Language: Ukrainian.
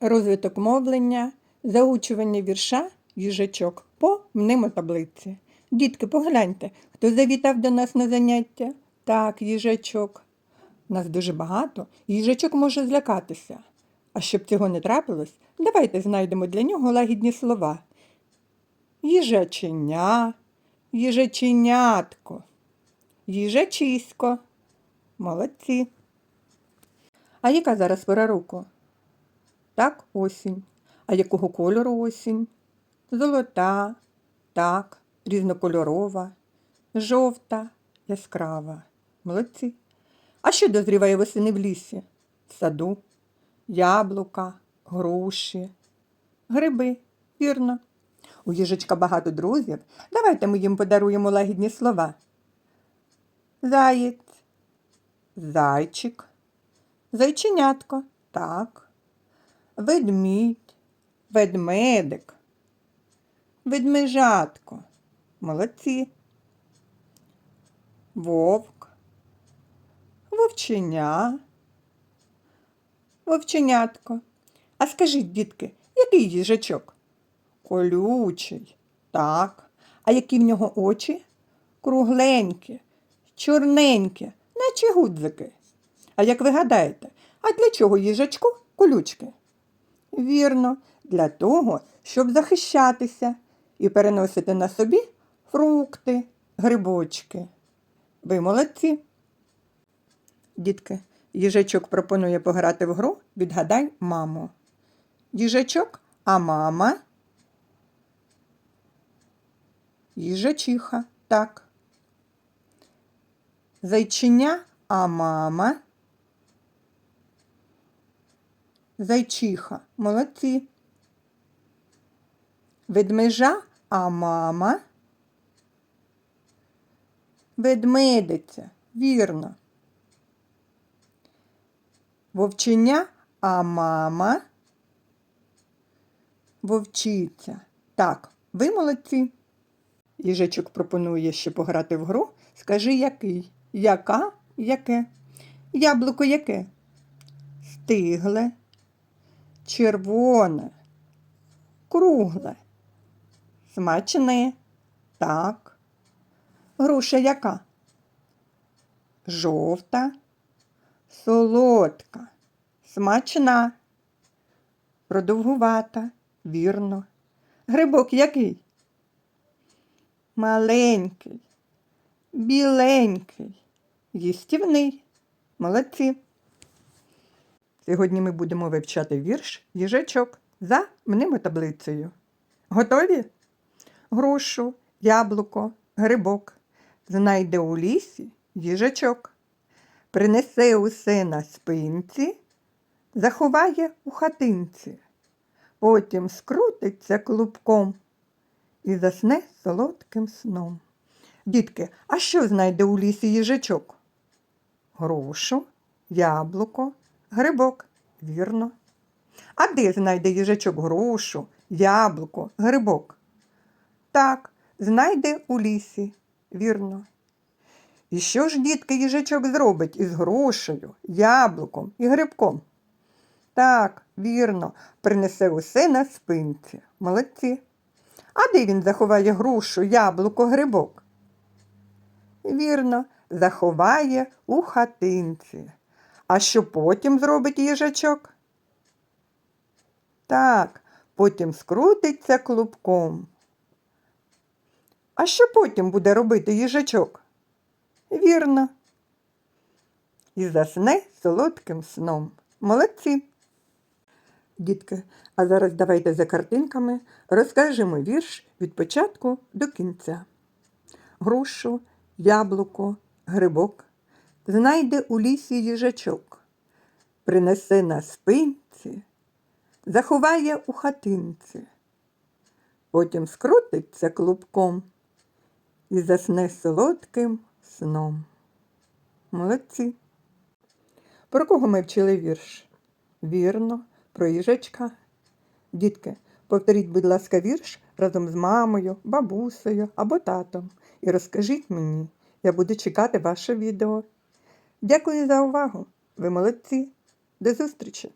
Розвиток мовлення, заучування вірша, їжачок по мнемотаблиці. Дітки, погляньте, хто завітав до нас на заняття? Так, їжачок. Нас дуже багато, їжачок може злякатися. А щоб цього не трапилось, давайте знайдемо для нього лагідні слова. Їжаченя, їжаченятко, їжачисько. Молодці. А яка зараз пора року? Так, осінь. А якого кольору осінь? Золота, так, різнокольорова, жовта, яскрава. Молодці. А що дозріває восени в лісі? В саду, яблука, груші, гриби, вірно. У їжачка багато друзів. Давайте ми їм подаруємо лагідні слова. Заєць, зайчик, зайченятко, так ведмідь, ведмедик, ведмежатко. Молодці. Вовк, вовченя, вовченятко. А скажіть, дітки, який їжачок? Колючий. Так. А які в нього очі? Кругленькі, чорненькі, наче гудзики. А як ви гадаєте, а для чого їжачку колючки? Вірно, для того, щоб захищатися і переносити на собі фрукти, грибочки. Ви молодці. Дітки, їжачок пропонує пограти в гру Відгадай маму. Їжачок, а мама. Їжачиха, так. Зайчиня, а мама. Зайчиха, молодці. Ведмежа, а мама. Ведмедиця, вірно. Вовченя, а мама. Вовчиця. Так, ви молодці. Їжачок пропонує ще пограти в гру. Скажи, який? Яка? Яке? Яблуко яке? Стигле, червоне, кругле, смачне. Так. Груша яка? Жовта, солодка, смачна, продовгувата, вірно. Грибок який? Маленький, біленький, їстівний. Молодці. Сьогодні ми будемо вивчати вірш їжачок за мнемотаблицею. Готові? Грушу, яблуко, грибок. Знайде у лісі їжачок. Принесе усе на спинці, заховає у хатинці. Потім скрутиться клубком і засне солодким сном. Дітки, а що знайде у лісі їжачок? Грушу, яблуко, грибок. Вірно. А де знайде їжачок грушу, яблуко, грибок? Так, знайде у лісі. Вірно. І що ж, дітки, їжачок зробить із грушею, яблуком і грибком? Так, вірно, принесе усе на спинці. Молодці. А де він заховає грушу, яблуко, грибок? Вірно, заховає у хатинці. А що потім зробить їжачок? Так, потім скрутиться клубком. А що потім буде робити їжачок? Вірно. І засне солодким сном. Молодці. Дітки, а зараз давайте за картинками розкажемо вірш від початку до кінця. Грушу, яблуко, грибок знайде у лісі їжачок, принесе на спинці, заховає у хатинці, потім скрутиться клубком і засне солодким сном. Молодці. Про кого ми вчили вірш? Вірно, про їжачка. Дітки, повторіть, будь ласка, вірш разом з мамою, бабусею або татом. І розкажіть мені, я буду чекати ваше відео. Дякую за увагу. Ви молодці. До зустрічі!